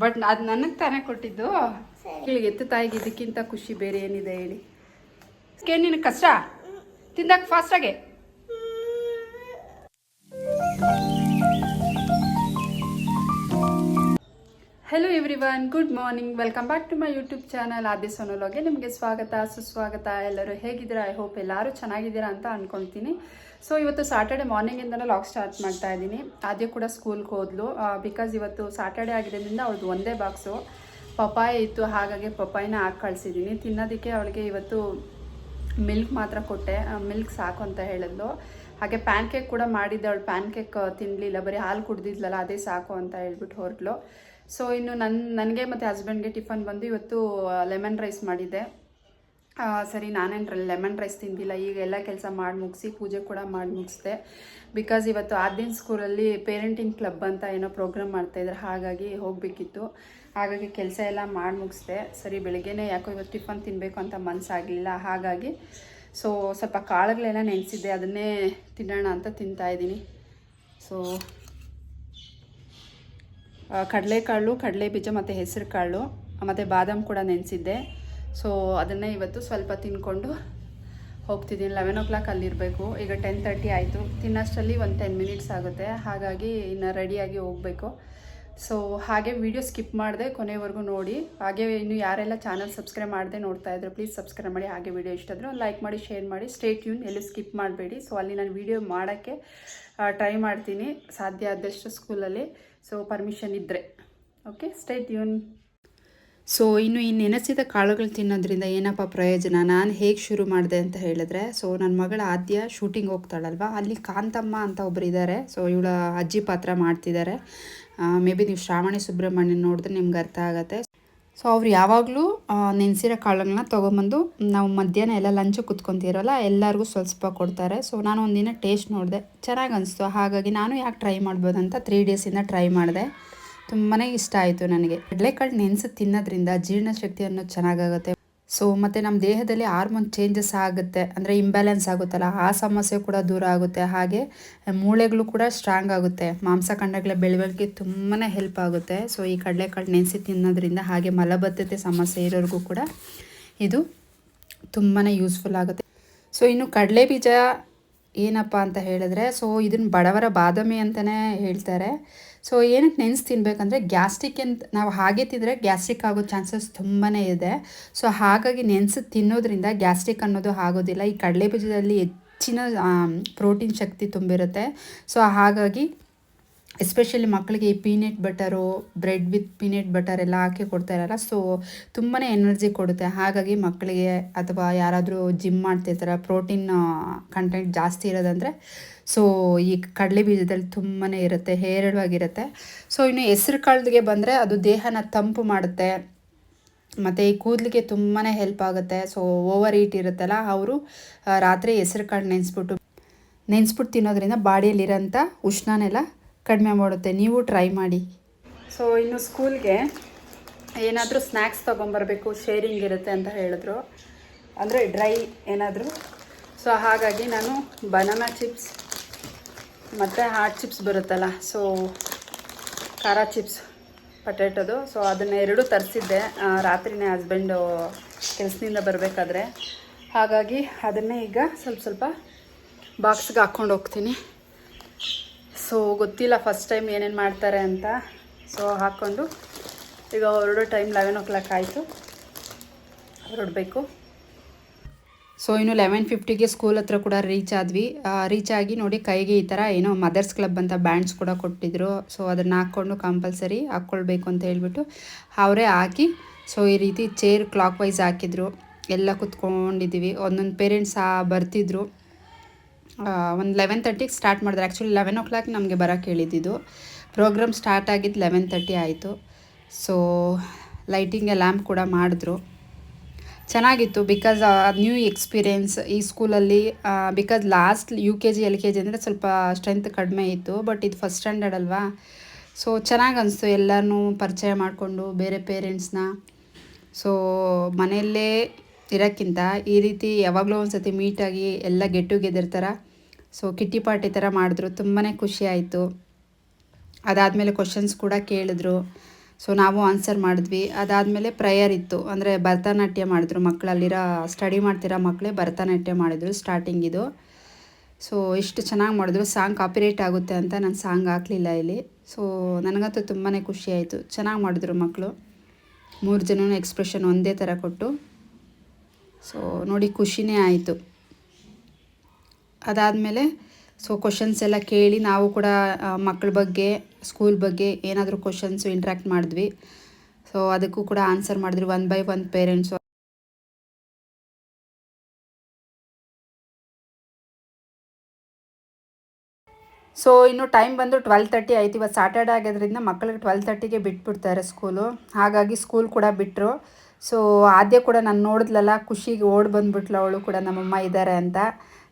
But ಅದು ನನಗೆ ತಾನೇ ಕೊಟ್ಟಿದ್ದು. ಎತ್ತು ತಾಯಿಗೆ ಇದಕ್ಕಿಂತ ಖುಷಿ ಬೇರೆ ಏನಿದೆ ಹೇಳಿ. ನಿನಗೆ ಕಷ್ಟ? ತಿಂದಾಕ ಫಾಸ್ಟಾಗೆ hello everyone good morning welcome back to my YouTube channel Aadya ಸೋನೋಲೋಗೆ ನಿಮಗೆ ಸ್ವಾಗತ, ಸುಸ್ವಾಗತ. ಎಲ್ಲರೂ ಹೇಗಿದ್ದೀರಾ? ಐ ಹೋಪ್ ಎಲ್ಲರೂ ಚೆನ್ನಾಗಿದ್ದೀರಾ ಅಂತ ಅಂದ್ಕೊಳ್ತೀನಿ ಸೊ ಇವತ್ತು ಸಾಟರ್ಡೆ ಮಾರ್ನಿಂಗಿಂದನೇ ಲಾಗ್ ಸ್ಟಾರ್ಟ್ ಮಾಡ್ತಾ ಇದ್ದೀನಿ. ಆದ್ಯ ಕೂಡ ಸ್ಕೂಲ್ಗೆ ಹೋದ್ಲು. ಬಿಕಾಸ್ ಇವತ್ತು ಸಾಟರ್ಡೆ ಆಗಿರೋದ್ರಿಂದ ಅವ್ಳದ್ದು ಒಂದೇ ಬಾಕ್ಸು ಪಪ್ಪಾಯ ಇತ್ತು, ಹಾಗಾಗಿ ಪಪಾಯಿನ ಹಾಕಿ ಕಳಿಸಿದ್ದೀನಿ. ತಿನ್ನೋದಕ್ಕೆ ಅವಳಿಗೆ ಇವತ್ತು ಮಿಲ್ಕ್ ಮಾತ್ರ ಕೊಟ್ಟೆ. ಮಿಲ್ಕ್ ಸಾಕು ಅಂತ ಹೇಳಿದ್ಲು. ಹಾಗೆ ಪ್ಯಾನ್ ಕೇಕ್ ಕೂಡ ಮಾಡಿದ್ದೆ. ಅವಳು ಪ್ಯಾನ್ ಕೇಕ್ ತಿನ್ನಲಿಲ್ಲ ಬರೀ ಹಾಲು ಕುಡ್ದಿದ್ಲಲ್ಲ, ಅದೇ ಸಾಕು ಅಂತ ಹೇಳ್ಬಿಟ್ಟು ಹೊರಟ್ಲು ಸೊ ಇನ್ನು ನನ್ನ ನನಗೆ ಮತ್ತು ಹಸ್ಬೆಂಡ್ಗೆ ಟಿಫನ್ ಬಂದು ಇವತ್ತು ಲೆಮನ್ ರೈಸ್ ಮಾಡಿದ್ದೆ. ಸರಿ, ನಾನೇನು ಲೆಮನ್ ರೈಸ್ ತಿಂದಿಲ್ಲ. ಈಗ ಎಲ್ಲ ಕೆಲಸ ಮಾಡಿ ಮುಗಿಸಿ, ಪೂಜೆ ಕೂಡ ಮಾಡಿ ಮುಗಿಸ್ದೆ. ಬಿಕಾಸ್ ಇವತ್ತು ಆದಿನ ಸ್ಕೂಲಲ್ಲಿ ಪೇರೆಂಟಿಂಗ್ ಕ್ಲಬ್ ಅಂತ ಏನೋ ಪ್ರೋಗ್ರಾಮ್ ಮಾಡ್ತಾಯಿದ್ರು ಹಾಗಾಗಿ ಹೋಗಬೇಕಿತ್ತು. ಹಾಗಾಗಿ ಕೆಲಸ ಎಲ್ಲ ಮಾಡಿ ಮುಗಿಸ್ದೆ. ಸರಿ, ಬೆಳಗ್ಗೆನೇ ಯಾಕೋ ಇವತ್ತು ಟಿಫನ್ ತಿನ್ನಬೇಕು ಅಂತ ಮನಸ್ಸಾಗಲಿಲ್ಲ ಹಾಗಾಗಿ ಸೊ ಸ್ವಲ್ಪ ಕಾಳುಗಳೆಲ್ಲ ನೆನೆಸಿದ್ದೆ. ಅದನ್ನೇ ತಿನ್ನೋಣ ಅಂತ ತಿಂತಾಯಿದ್ದೀನಿ ಸೊ ಕಡಲೆಕಾಳು ಕಡಲೆ ಬೀಜ ಮತ್ತು ಹೆಸರು ಕಾಳು ಮತ್ತು ಬಾದಾಮಿ ಕೂಡ ನೆನೆಸಿದ್ದೆ. ಸೊ ಅದನ್ನೇ ಇವತ್ತು ಸ್ವಲ್ಪ ತಿನ್ಕೊಂಡು ಹೋಗ್ತಿದ್ದೀನಿ. ಲೆವೆನ್ ಓ ಕ್ಲಾಕ್ ಅಲ್ಲಿರಬೇಕು ಈಗ ಟೆನ್ ತರ್ಟಿ ಆಯಿತು. ತಿನ್ನೋಷ್ಟರಲ್ಲಿ ಒಂದು ಟೆನ್ ಮಿನಿಟ್ಸ್ ಆಗುತ್ತೆ. ಹಾಗಾಗಿ ಇನ್ನು ರೆಡಿಯಾಗಿ ಹೋಗಬೇಕು. ಸೊ ಹಾಗೆ ವಿಡಿಯೋ ಸ್ಕಿಪ್ ಮಾಡಿದೆ ಕೊನೆವರೆಗೂ ನೋಡಿ. ಹಾಗೆ ಇನ್ನು ಯಾರೆಲ್ಲ ಚಾನಲ್ ಸಬ್ಸ್ಕ್ರೈಬ್ ಮಾಡದೆ ನೋಡ್ತಾ ಇದ್ರು ಪ್ಲೀಸ್ ಸಬ್ಸ್ಕ್ರೈಬ್ ಮಾಡಿ. ಹಾಗೆ ವಿಡಿಯೋ ಇಷ್ಟ ಲೈಕ್ ಮಾಡಿ ಶೇರ್ ಮಾಡಿ. ಸ್ಟೇಟ್ ಯೂನ್ ಎಲ್ಲೂ ಸ್ಕಿಪ್ ಮಾಡಬೇಡಿ. ಸೊ ಅಲ್ಲಿ ನಾನು ವಿಡಿಯೋ ಮಾಡೋಕ್ಕೆ ಟ್ರೈ ಮಾಡ್ತೀನಿ. ಸಾಧ್ಯ ಆದಷ್ಟು ಸ್ಕೂಲಲ್ಲಿ ಸೊ ಪರ್ಮಿಷನ್ ಇದ್ದರೆ ಓಕೆ ಸ್ಟೇಟ್ ಟ್ಯೂನ್ ಸೊ ಇನ್ನು ಈ ನೆನೆಸಿದ ಕಾಳುಗಳು ತಿನ್ನೋದ್ರಿಂದ ಏನಪ್ಪ ಪ್ರಯೋಜನ? ನಾನು ಹೇಗೆ ಶುರು ಮಾಡಿದೆ ಅಂತ ಹೇಳಿದ್ರೆ ಸೊ ನನ್ನ ಮಗಳ ಆದ್ಯ ಶೂಟಿಂಗ್ ಹೋಗ್ತಾಳಲ್ವ? ಅಲ್ಲಿ ಕಾಂತಮ್ಮ ಅಂತ ಒಬ್ಬರು ಇದ್ದಾರೆ ಸೊ ಇವಳ ಅಜ್ಜಿ ಪಾತ್ರ ಮಾಡ್ತಿದ್ದಾರೆ ಮೇ ಬಿ ನೀವು ಶ್ರಾವಣಿ ಸುಬ್ರಹ್ಮಣ್ಯನ್ ನೋಡಿದ್ರೆ ನಿಮ್ಗೆ ಅರ್ಥ ಆಗುತ್ತೆ. ಸೊ ಅವ್ರು ಯಾವಾಗಲೂ ನೆನೆಸಿರೋ ಕಾಳುಗಳನ್ನ ತೊಗೊಂಬಂದು ನಾವು ಮಧ್ಯಾಹ್ನ ಎಲ್ಲ ಲಂಚ್ ಕುತ್ಕೊತೀರಲ್ಲ, ಎಲ್ಲರಿಗೂ ಸ್ವಲ್ಪ ಕೊಡ್ತಾರೆ. ಸೊ ನಾನು ಒಂದಿನ ಟೇಸ್ಟ್ ನೋಡಿದೆ. ಚೆನ್ನಾಗಿ ಅನಿಸ್ತು. ಹಾಗಾಗಿ ನಾನು ಯಾಕೆ ಟ್ರೈ ಮಾಡ್ಬೋದಂತ ತ್ರೀ ಡೇಸಿಂದ ಟ್ರೈ ಮಾಡಿದೆ. ತುಂಬಾ ಇಷ್ಟ ಆಯಿತು ನನಗೆ. ಕಡಲೆಕಾಳು ನೆನೆಸಿ ತಿನ್ನೋದ್ರಿಂದ ಜೀರ್ಣಶಕ್ತಿ ಅನ್ನೋದು ಚೆನ್ನಾಗಾಗುತ್ತೆ. ಸೊ ಮತ್ತು ನಮ್ಮ ದೇಹದಲ್ಲಿ ಹಾರ್ಮೋನ್ ಚೇಂಜಸ್ ಆಗುತ್ತೆ. ಅಂದರೆ ಇಂಬ್ಯಾಲೆನ್ಸ್ ಆಗುತ್ತಲ್ಲ, ಆ ಸಮಸ್ಯೆ ಕೂಡ ದೂರ ಆಗುತ್ತೆ. ಹಾಗೆ ಮೂಳೆಗಳು ಕೂಡ ಸ್ಟ್ರಾಂಗ್ ಆಗುತ್ತೆ. ಮಾಂಸಖಂಡಗಳ ಬೆಳವಣಿಗೆ ತುಂಬಾ ಹೆಲ್ಪ್ ಆಗುತ್ತೆ. ಸೊ ಈ ಕಡಲೆಕಾಳು ನೆನೆಸಿ ತಿನ್ನೋದ್ರಿಂದ ಹಾಗೆ ಮಲಬದ್ಧತೆ ಸಮಸ್ಯೆ ಇರೋರಿಗೂ ಕೂಡ ಇದು ತುಂಬಾ ಯೂಸ್ಫುಲ್ ಆಗುತ್ತೆ. ಸೊ ಇನ್ನು ಕಡಲೆ ಬೀಜ ಏನಪ್ಪ ಅಂತ ಹೇಳಿದ್ರೆ ಸೊ ಇದನ್ನು ಬಡವರ ಬಾದಾಮಿ ಅಂತಲೇ ಹೇಳ್ತಾರೆ. ಸೊ ಏನಕ್ಕೆ ನೆನೆಸಿ ತಿನ್ಬೇಕಂದ್ರೆ ಗ್ಯಾಸ್ಟ್ರಿಕ್ ಅಂತ ನಾವು ಹಾಗೆ ತಿಂದರೆ ಗ್ಯಾಸ್ಟ್ರಿಕ್ ಆಗೋ ಚಾನ್ಸಸ್ ತುಂಬಾ ಇದೆ. ಸೊ ಹಾಗಾಗಿ ನೆನೆಸಿ ತಿನ್ನೋದ್ರಿಂದ ಗ್ಯಾಸ್ಟ್ರಿಕ್ ಅನ್ನೋದು ಆಗೋದಿಲ್ಲ. ಈ ಕಡಲೆ ಬೀಜದಲ್ಲಿ ಹೆಚ್ಚಿನ ಪ್ರೋಟೀನ್ ಶಕ್ತಿ ತುಂಬಿರುತ್ತೆ. ಸೊ ಹಾಗಾಗಿ ಎಸ್ಪೆಷಲಿ ಮಕ್ಕಳಿಗೆ ಈ peanut butter bread with peanut butter ಎಲ್ಲ ಹಾಕಿ ಕೊಡ್ತಾರಲ್ಲ ಸೊ ತುಂಬಾ ಎನರ್ಜಿ ಕೊಡುತ್ತೆ. ಹಾಗಾಗಿ ಮಕ್ಕಳಿಗೆ ಅಥವಾ ಯಾರಾದರೂ ಜಿಮ್ ಮಾಡ್ತಿರ್ತಾರೆ ಪ್ರೋಟೀನ್ ಕಂಟೆಂಟ್ ಜಾಸ್ತಿ ಇರೋದಂದರೆ ಸೊ ಈ ಕಡಲೆ ಬೀಜದಲ್ಲಿ ತುಂಬಾ ಇರುತ್ತೆ, ಹೇರಳವಾಗಿರುತ್ತೆ. ಸೊ ಇನ್ನು ಹೆಸ್ರು ಕಾಳಿಗೆ ಬಂದರೆ ಅದು ದೇಹನ ತಂಪು ಮಾಡುತ್ತೆ. ಮತ್ತು ಈ ಕೂದಲಿಗೆ ತುಂಬಾ ಹೆಲ್ಪ್ ಆಗುತ್ತೆ. ಸೊ ಓವರ್ ಈಟ್ ಇರುತ್ತಲ್ಲ, ಅವರು ರಾತ್ರಿ ಹೆಸ್ರು ಕಾಳು ನೆನೆಸ್ಬಿಟ್ಟು ನೆನೆಸ್ಬಿಟ್ಟು ತಿನ್ನೋದ್ರಿಂದ ಬಾಡಿಯಲ್ಲಿರೋಂಥ ಉಷ್ಣನೆಲ್ಲ ಕಡಿಮೆ ಮಾಡುತ್ತೆ, ನೀವು ಟ್ರೈ ಮಾಡಿ. ಸೊ ಇನ್ನು ಸ್ಕೂಲ್ಗೆ ಏನಾದರೂ ಸ್ನ್ಯಾಕ್ಸ್ ತೊಗೊಂಬರ್ಬೇಕು ಶೇರಿಂಗ್ ಇರುತ್ತೆ ಅಂತ ಹೇಳಿದ್ರು. ಅಂದರೆ ಡ್ರೈ ಏನಾದರೂ. ಸೊ ಹಾಗಾಗಿ ನಾನು ಬನಾನಾ ಚಿಪ್ಸ್ ಮತ್ತು ಹಾಟ್ ಚಿಪ್ಸ್ ಬರುತ್ತಲ್ಲ ಸೊ ಖಾರ ಚಿಪ್ಸ್ ಪಟೇಟೋದು ಸೊ ಅದನ್ನ ಎರಡು ತರಿಸಿದ್ದೆ. ರಾತ್ರಿನೇ ಹಸ್ಬೆಂಡು ಕೆಲಸದಿಂದ ಬರಬೇಕಾದ್ರೆ. ಹಾಗಾಗಿ ಅದನ್ನೇ ಈಗ ಸ್ವಲ್ಪ ಸ್ವಲ್ಪ ಬಾಕ್ಸ್ಗೆ ಹಾಕ್ಕೊಂಡು ಹೋಗ್ತೀನಿ. ಸೊ ಗೊತ್ತಿಲ್ಲ ಫಸ್ಟ್ ಟೈಮ್ ಏನೇನು ಮಾಡ್ತಾರೆ ಅಂತ. ಸೊ ಹಾಕ್ಕೊಂಡು ಈಗ ಹೊರಡೋ ಟೈಮ್ ಲೆವೆನ್ ಓ ಕ್ಲಾಕ್ ಆಯಿತು. ಹೊರಡಬೇಕು. ಸೊ ಇನ್ನು ಲೆವೆನ್ ಫಿಫ್ಟಿಗೆ ಸ್ಕೂಲ್ ಹತ್ರ ಕೂಡ ರೀಚ್ ಆದ್ವಿ. ರೀಚ್ ಆಗಿ ನೋಡಿ ಕೈಗೆ ಈ ಥರ ಏನೋ ಮದರ್ಸ್ ಕ್ಲಬ್ ಅಂತ ಬ್ಯಾಂಡ್ಸ್ ಕೂಡ ಕೊಟ್ಟಿದ್ರು. ಸೊ ಅದನ್ನು ಹಾಕ್ಕೊಂಡು ಕಂಪಲ್ಸರಿ ಹಾಕ್ಕೊಳ್ಬೇಕು ಅಂತ ಹೇಳ್ಬಿಟ್ಟು ಅವರೇ ಹಾಕಿ ಸೊ ಈ ರೀತಿ ಚೇರ್ ಕ್ಲಾಕ್ ವೈಸ್ ಹಾಕಿದ್ರು. ಎಲ್ಲ ಕುತ್ಕೊಂಡಿದ್ದೀವಿ. ಒಂದೊಂದು ಪೇರೆಂಟ್ಸ್ ಬರ್ತಿದ್ರು. ಒಂದು ಲೆವೆನ್ ತರ್ಟಿಗೆ ಸ್ಟಾರ್ಟ್ ಮಾಡಿದ್ರೆ. ಆ್ಯಕ್ಚುಲಿ ಲೆವೆನ್ ಓ ಕ್ಲಾಕ್ ನಮಗೆ ಬರೋಕ್ಕೆ ಹೇಳಿದ್ದಿದ್ದು ಪ್ರೋಗ್ರಾಮ್ ಸ್ಟಾರ್ಟ್ ಆಗಿದ್ದು ಲೆವೆನ್ ತರ್ಟಿ ಆಯಿತು. ಸೊ ಲೈಟಿಂಗ್ ಲ್ಯಾಂಪ್ ಕೂಡ ಮಾಡಿದ್ರು. ಚೆನ್ನಾಗಿತ್ತು ಬಿಕಾಸ್ ನ್ಯೂ ಎಕ್ಸ್ಪೀರಿಯೆನ್ಸ್ ಈ ಸ್ಕೂಲಲ್ಲಿ because last U K G L K G ಅಂದರೆ ಸ್ವಲ್ಪ ಸ್ಟ್ರೆಂತ್ ಕಡಿಮೆ ಇತ್ತು ಬಟ್ ಇದು ಫಸ್ಟ್ ಸ್ಟ್ಯಾಂಡರ್ಡ್ ಅಲ್ವಾ? ಸೊ ಚೆನ್ನಾಗಿ ಅನಿಸ್ತು. ಎಲ್ಲರನ್ನೂ ಪರಿಚಯ ಮಾಡಿಕೊಂಡು, ಬೇರೆ ಪೇರೆಂಟ್ಸ್ನ ಸೊ ಮನೆಯಲ್ಲೇ ಇರೋಕ್ಕಿಂತ ಈ ರೀತಿ ಯಾವಾಗಲೂ ಒಂದು ಸತಿ ಮೀಟಾಗಿ ಎಲ್ಲ get together so kitty party ಥರ ಮಾಡಿದ್ರು. ತುಂಬಾ ಖುಷಿ ಆಯಿತು. ಅದಾದಮೇಲೆ ಕ್ವಶನ್ಸ್ ಕೂಡ ಕೇಳಿದ್ರು. ಸೊ ನಾವು ಆನ್ಸರ್ ಮಾಡಿದ್ವಿ. ಅದಾದಮೇಲೆ ಪ್ರೇಯರ್ ಇತ್ತು. ಅಂದರೆ ಭರತನಾಟ್ಯ ಮಾಡಿದ್ರು. ಮಕ್ಕಳಲ್ಲಿರೋ ಸ್ಟಡಿ ಮಾಡ್ತಿರೋ ಮಕ್ಕಳೇ ಭರತನಾಟ್ಯ ಮಾಡಿದ್ರು ಸ್ಟಾರ್ಟಿಂಗ್ ಇದು. ಸೊ ಇಷ್ಟು ಚೆನ್ನಾಗಿ ಮಾಡಿದ್ರು. ಸಾಂಗ್ ಕಾಪಿರೇಟ್ ಆಗುತ್ತೆ ಅಂತ ನಾನು ಸಾಂಗ್ ಹಾಕಲಿಲ್ಲ ಇಲ್ಲಿ. ಸೊ ನನಗಂತೂ ತುಂಬಾ ಖುಷಿ ಆಯಿತು. ಚೆನ್ನಾಗಿ ಮಾಡಿದ್ರು ಮಕ್ಕಳು. ಮೂರು ಜನನೂ ಎಕ್ಸ್ಪ್ರೆಷನ್ ಒಂದೇ ಥರ ಕೊಟ್ಟು. ಸೊ ನೋಡಿ ಖುಷಿನೇ ಆಯಿತು. ಅದಾದಮೇಲೆ ಸೊ ಕ್ವಶನ್ಸ್ ಎಲ್ಲ ಕೇಳಿ ನಾವು ಕೂಡ ಮಕ್ಕಳ ಬಗ್ಗೆ ಸ್ಕೂಲ್ ಬಗ್ಗೆ ಏನಾದರೂ ಕ್ವಶನ್ಸು ಇಂಟ್ರ್ಯಾಕ್ಟ್ ಮಾಡಿದ್ವಿ. ಸೊ ಅದಕ್ಕೂ ಕೂಡ ಆನ್ಸರ್ ಮಾಡಿದ್ವಿ one by one parents so ಇನ್ನು ಟೈಮ್ ಬಂದು ಟ್ವೆಲ್ ತರ್ಟಿ ಆಯ್ತು. ಇವತ್ತು ಸಾಟರ್ಡೆ ಆಗೋದ್ರಿಂದ ಮಕ್ಕಳಿಗೆ ಟ್ವೆಲ್ ತರ್ಟಿಗೆ ಬಿಟ್ಬಿಡ್ತಾರೆ ಸ್ಕೂಲು ಹಾಗಾಗಿ ಸ್ಕೂಲ್ ಕೂಡ ಬಿಟ್ಟರು ಸೊ ಆದ್ಯ ಕೂಡ ನಾನು ನೋಡಿದ್ಲಲ್ಲ, ಖುಷಿಗೆ ಓಡ್ ಬಂದ್ಬಿಟ್ಲು ಅವಳು ಕೂಡ ನಮ್ಮಮ್ಮ ಇದ್ದಾರೆ ಅಂತ.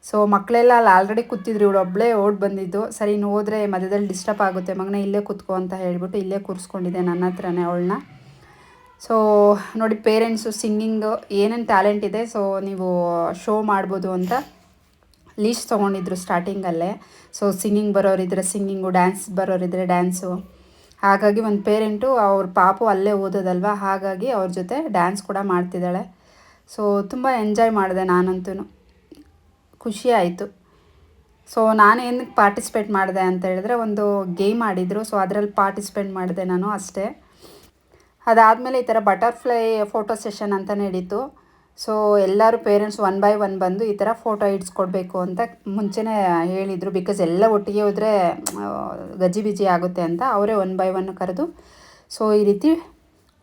ಸೊ ಮಕ್ಕಳೆಲ್ಲ ಅಲ್ಲಿ ಆಲ್ರೆಡಿ ಕೂತಿದ್ರು ಇವಳು ಒಬ್ಬಳೇ ಓಡಿ ಬಂದಿದ್ದು. ಸರಿ ಇನ್ನು ಹೋದರೆ ಮಧ್ಯದಲ್ಲಿ ಡಿಸ್ಟರ್ಬ್ ಆಗುತ್ತೆ, ಮಗನ ಇಲ್ಲೇ ಕೂತ್ಕೋ ಅಂತ ಹೇಳಿಬಿಟ್ಟು ಇಲ್ಲೇ ಕೂರಿಸ್ಕೊಂಡಿದ್ದೆ ನನ್ನ ಹತ್ರನೇ ಅವಳನ್ನ. ಸೊ ನೋಡಿ ಪೇರೆಂಟ್ಸು ಸಿಂಗಿಂಗು ಏನೇನು ಟ್ಯಾಲೆಂಟ್ ಇದೆ ಸೊ ನೀವು ಶೋ ಮಾಡ್ಬೋದು ಅಂತ ಲೀಸ್ಟ್ ತೊಗೊಂಡಿದ್ರು ಸ್ಟಾರ್ಟಿಂಗಲ್ಲೇ ಸೊ ಸಿಂಗಿಂಗ್ ಬರೋರಿದ್ರೆ ಸಿಂಗಿಂಗು ಡ್ಯಾನ್ಸ್ ಬರೋರಿದ್ರೆ ಡ್ಯಾನ್ಸು ಹಾಗಾಗಿ ಒಂದು ಪೇರೆಂಟು ಅವ್ರ ಪಾಪು ಅಲ್ಲೇ ಓದೋದಲ್ವ? ಹಾಗಾಗಿ ಅವ್ರ ಜೊತೆ ಡ್ಯಾನ್ಸ್ ಕೂಡ ಮಾಡ್ತಿದ್ದಾಳೆ. ಸೊ ತುಂಬ ಎಂಜಾಯ್ ಮಾಡಿದೆ ನಾನಂತೂ ಖುಷಿ ಆಯಿತು ಸೊ ನಾನು ಏನಕ್ಕೆ ಪಾರ್ಟಿಸಿಪೇಟ್ ಮಾಡಿದೆ ಅಂತ ಹೇಳಿದ್ರೆ, ಒಂದು ಗೇಮ್ ಆಡಿದರು. ಸೊ ಅದರಲ್ಲಿ ಪಾರ್ಟಿಸಿಪೇಟ್ ಮಾಡಿದೆ ನಾನು ಅಷ್ಟೇ. ಅದಾದಮೇಲೆ ಈ ಥರ ಬಟರ್ಫ್ಲೈ ಫೋಟೋ ಸೆಷನ್ ಅಂತ ನಡೀತು. ಸೊ ಎಲ್ಲರೂ ಪೇರೆಂಟ್ಸ್ ಒನ್ ಬೈ ಒನ್ ಬಂದು ಈ ಥರ ಫೋಟೋ ಇಡ್ಸ್ಕೊಡ್ಬೇಕು ಅಂತ ಮುಂಚೆನೇ ಹೇಳಿದರು. ಬಿಕಾಸ್ ಎಲ್ಲ ಒಟ್ಟಿಗೆ ಹೋದರೆ ಗಜಿ ಬಿಜಿ ಆಗುತ್ತೆ ಅಂತ ಅವರೇ ಒನ್ ಬೈ ಒನ್ ಕರೆದು ಸೊ ಈ ರೀತಿ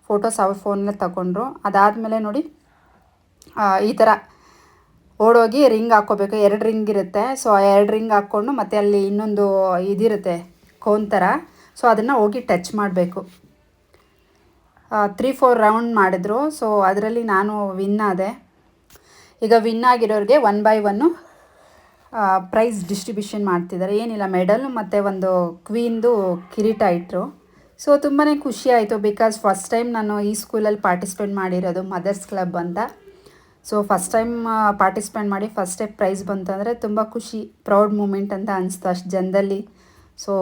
ಫೋಟೋಸ್ ಅವ್ರ ಫೋನಲ್ಲೇ ತಗೊಂಡ್ರು. ಅದಾದಮೇಲೆ ನೋಡಿ ಈ ಥರ ಓಡೋಗಿ ರಿಂಗ್ ಹಾಕ್ಕೋಬೇಕು. ಎರಡು ರಿಂಗ್ ಇರುತ್ತೆ. ಸೊ ಆ ಎರಡು ರಿಂಗ್ ಹಾಕ್ಕೊಂಡು ಮತ್ತು ಅಲ್ಲಿ ಇನ್ನೊಂದು ಇದಿರುತ್ತೆ, ಕೋನ್ ಥರ ಸೊ ಅದನ್ನು ಹೋಗಿ ಟಚ್ ಮಾಡಬೇಕು. ತ್ರೀ ಫೋರ್ ರೌಂಡ್ ಮಾಡಿದ್ರು. ಸೊ ಅದರಲ್ಲಿ ನಾನು ವಿನ್ ಆದೆ. ಈಗ win ಆಗಿರೋರಿಗೆ one by one prize distribution ಮಾಡ್ತಿದ್ದಾರೆ. ಏನಿಲ್ಲ ಮೆಡಲ್ ಮತ್ತು ಒಂದು ಕ್ವೀನ್ದು ಕಿರೀಟ ಇಟ್ಟರು ಸೊ ತುಂಬಾ ಖುಷಿ ಆಯಿತು. ಬಿಕಾಸ್ ಫಸ್ಟ್ ಟೈಮ್ ನಾನು ಈ ಸ್ಕೂಲಲ್ಲಿ ಪಾರ್ಟಿಸಿಪೇಟ್ ಮಾಡಿರೋದು ಮದರ್ಸ್ ಕ್ಲಬ್ ಅಂತ. ಸೊ ಫಸ್ಟ್ ಟೈಮ್ ಪಾರ್ಟಿಸಿಪೇಟ್ ಮಾಡಿ ಫಸ್ಟ್ ಟೈಮ್ ಪ್ರೈಸ್ ಬಂತಂದರೆ ತುಂಬ ಖುಷಿ ಪ್ರೌಡ್ ಮೂಮೆಂಟ್ ಅಂತ ಅನಿಸ್ತು ಅಷ್ಟು ಜನದಲ್ಲಿ. ಸೊ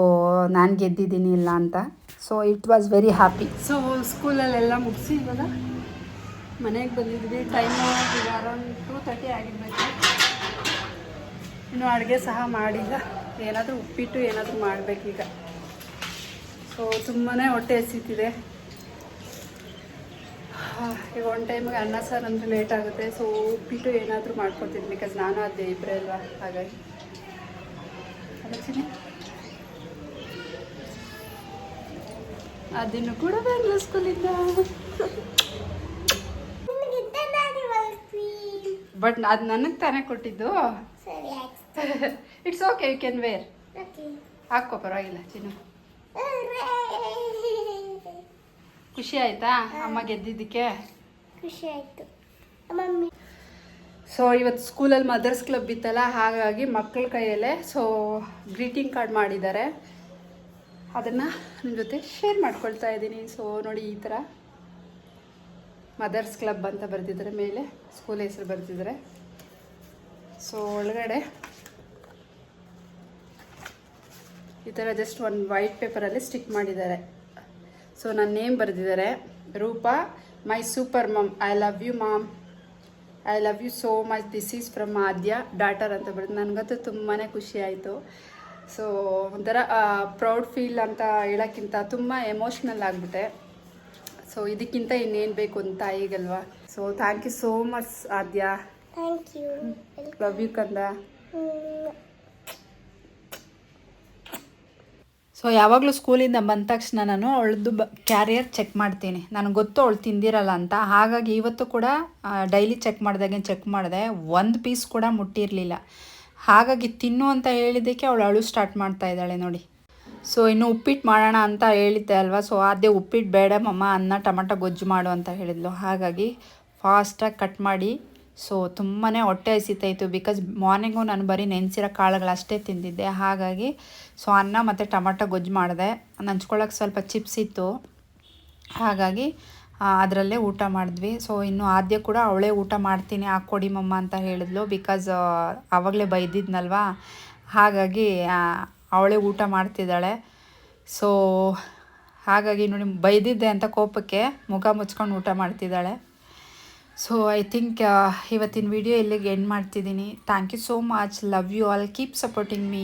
ನಾನು ಗೆದ್ದಿದ್ದೀನಿ ಇಲ್ಲ ಅಂತ. So it was very happy so ಸ್ಕೂಲಲ್ಲೆಲ್ಲ ಮುಗಿಸಿ ಇವಾಗ ಮನೆಗೆ ಬಂದಿದ್ವಿ. ಟೈಮ್ ಈಗ ಅರೌಂಡ್ ಟೂ ತರ್ಟಿ ಆಗಿರ್ಬೇಕು. ಇನ್ನು ಅಡುಗೆ ಸಹ ಮಾಡಿಲ್ಲ. ಏನಾದರೂ ಉಪ್ಪಿಟ್ಟು ಏನಾದರೂ ಮಾಡಬೇಕೀಗ. ಸೊ ತುಂಬಾ ಹೊಟ್ಟೆ ಹಸಿತಿದೆ. ಈಗ ಒನ್ ಟೈಮಿಗೆ ಅನ್ನ ಸಾರು ಅಂದರೆ ಲೇಟ್ ಆಗುತ್ತೆ. ಸೊ ಉಪ್ಪಿಟ್ಟು ಏನಾದರೂ ಮಾಡ್ಕೊಡ್ತೀನಿ ಬಿಕಾಸ್ ನಾನು ಅದೇ ಇಬ್ಬರೇ ಅಲ್ವಾ? ಹಾಗಾಗಿ. ಅದನ್ನು ಕೂಡ ಬೆಂಗಳೂರು ಸ್ಕೂಲಿಂದ ಬಟ್ ಅದು ನನಗೆ ತಾನೇ ಕೊಟ್ಟಿದ್ದು. It's okay you can wear ಹಾಕೋ ಪರವಾಗಿಲ್ಲ ಚಿನ್ನು. ಖುಷಿ ಆಯ್ತಾ? ಅಮ್ಮ ಗೆದ್ದಿದ್ದಕ್ಕೆ? ಖುಷಿ ಆಯ್ತು. ಮಮ್ಮಿ. ಸೊ ಇವತ್ತು ಸ್ಕೂಲಲ್ಲಿ ಮದರ್ಸ್ ಕ್ಲಬ್ ಇತ್ತಲ್ಲ ಹಾಗಾಗಿ ಮಕ್ಕಳ ಕೈಯಲ್ಲೇ ಸೊ ಗ್ರೀಟಿಂಗ್ ಕಾರ್ಡ್ ಮಾಡಿದ್ದಾರೆ. ಅದನ್ನು ನಿಮ್ಮ ಜೊತೆ ಶೇರ್ ಮಾಡ್ಕೊಳ್ತಾ ಇದ್ದೀನಿ. ಸೊ ನೋಡಿ ಈ ಥರ ಮದರ್ಸ್ ಕ್ಲಬ್ ಅಂತ ಬರೆದಿದ್ದಾರೆ. ಮೇಲೆ ಸ್ಕೂಲ್ ಹೆಸರು ಬರೆದಿದ್ದಾರೆ. ಸೊ ಒಳಗಡೆ ಈ ಥರ ಜಸ್ಟ್ ಒಂದು ವೈಟ್ ಪೇಪರಲ್ಲಿ ಸ್ಟಿಕ್ ಮಾಡಿದ್ದಾರೆ. ಸೊ ನನ್ನ ನೇಮ್ ಬರೆದಿದ್ದಾರೆ. Rupa my super mum I love you mom I love you so much this is from Aadya daughter ಅಂತ ಬರೆದು. ನನಗಂತೂ ತುಂಬಾ ಖುಷಿ ಆಯಿತು. ಸೊ ಒಂಥರ ಪ್ರೌಡ್ ಫೀಲ್ ಅಂತ ಹೇಳೋಕ್ಕಿಂತ ತುಂಬ ಎಮೋಷ್ನಲ್ ಆಗಿಬಿಟ್ಟೆ. ಸೊ ಇದಕ್ಕಿಂತ ಇನ್ನೇನು ಬೇಕು ಅಂತ ಈಗಲ್ವಾ? So thank you so much Aadya thank you love you ಕಂದ ಸೊ ಯಾವಾಗಲೂ ಸ್ಕೂಲಿಂದ ಬಂದ ತಕ್ಷಣ ನಾನು ಅವಳದ್ದು ಬ ಕ್ಯಾರಿಯರ್ ಚೆಕ್ ಮಾಡ್ತೀನಿ. ನನಗೆ ಗೊತ್ತು ಅವಳು ತಿಂದಿರಲ್ಲ ಅಂತ. ಹಾಗಾಗಿ ಇವತ್ತು ಕೂಡ ಡೈಲಿ ಚೆಕ್ ಮಾಡಿದಾಗೆ ಚೆಕ್ ಮಾಡಿದೆ. ಒಂದು ಪೀಸ್ ಕೂಡ ಮುಟ್ಟಿರಲಿಲ್ಲ. ಹಾಗಾಗಿ ತಿನ್ನು ಅಂತ ಹೇಳಿದ್ದಕ್ಕೆ ಅವಳು ಅಳು ಸ್ಟಾರ್ಟ್ ಮಾಡ್ತಾ ಇದ್ದಾಳೆ ನೋಡಿ. ಸೊ ಇನ್ನು ಉಪ್ಪಿಟ್ಟು ಮಾಡೋಣ ಅಂತ ಹೇಳಿದ್ದೆ ಅಲ್ವಾ? ಸೊ ಅದೇ ಉಪ್ಪಿಟ್ಟು ಬೇಡ ಮಮ್ಮ, ಅನ್ನ ಟೊಮಟೊ ಗೊಜ್ಜು ಮಾಡು ಅಂತ ಹೇಳಿದ್ಲು. ಹಾಗಾಗಿ ಫಾಸ್ಟಾಗಿ ಕಟ್ ಮಾಡಿ ಸೊ ತುಂಬಾ ಹೊಟ್ಟೆ ಹಸಿತಾಯಿತ್ತು ಬಿಕಾಸ್ ಮಾರ್ನಿಂಗು ನಾನು ಬರೀ ನೆನೆಸಿರೋ ಕಾಳುಗಳಷ್ಟೇ ತಿಂದಿದ್ದೆ. ಹಾಗಾಗಿ ಸೊ ಅನ್ನ ಮತ್ತು ಟೊಮಟೊ ಗೊಜ್ಜು ಮಾಡಿದೆ. ನಂಚ್ಕೊಳ್ಳೋಕೆ ಸ್ವಲ್ಪ ಚಿಪ್ಸ್ ಇತ್ತು. ಹಾಗಾಗಿ ಅದರಲ್ಲೇ ಊಟ ಮಾಡಿದ್ವಿ. ಸೊ ಇನ್ನು ಆದ್ಯ ಕೂಡ ಅವಳೇ ಊಟ ಮಾಡ್ತೀನಿ ಹಾಕ್ಕೊಡಿ ಮಮ್ಮ ಅಂತ ಹೇಳಿದ್ಲು ಬಿಕಾಸ್ ಆವಾಗಲೇ ಬೈದಿದ್ನಲ್ವಾ? ಹಾಗಾಗಿ ಅವಳೇ ಊಟ ಮಾಡ್ತಿದ್ದಾಳೆ. ಸೊ ಹಾಗಾಗಿ ನೋಡಿ, ಬೈದಿದ್ದೆ ಅಂತ ಕೋಪಕ್ಕೆ ಮುಖ ಮುಚ್ಕೊಂಡು ಊಟ ಮಾಡ್ತಿದ್ದಾಳೆ. ಸೊ ಐ ಥಿಂಕ್ ಇವತ್ತಿನ ವಿಡಿಯೋ ಇಲ್ಲಿಗೆ ಎಂಡ್ ಮಾಡ್ತಿದ್ದೀನಿ. Thank you so much love you all keep supporting me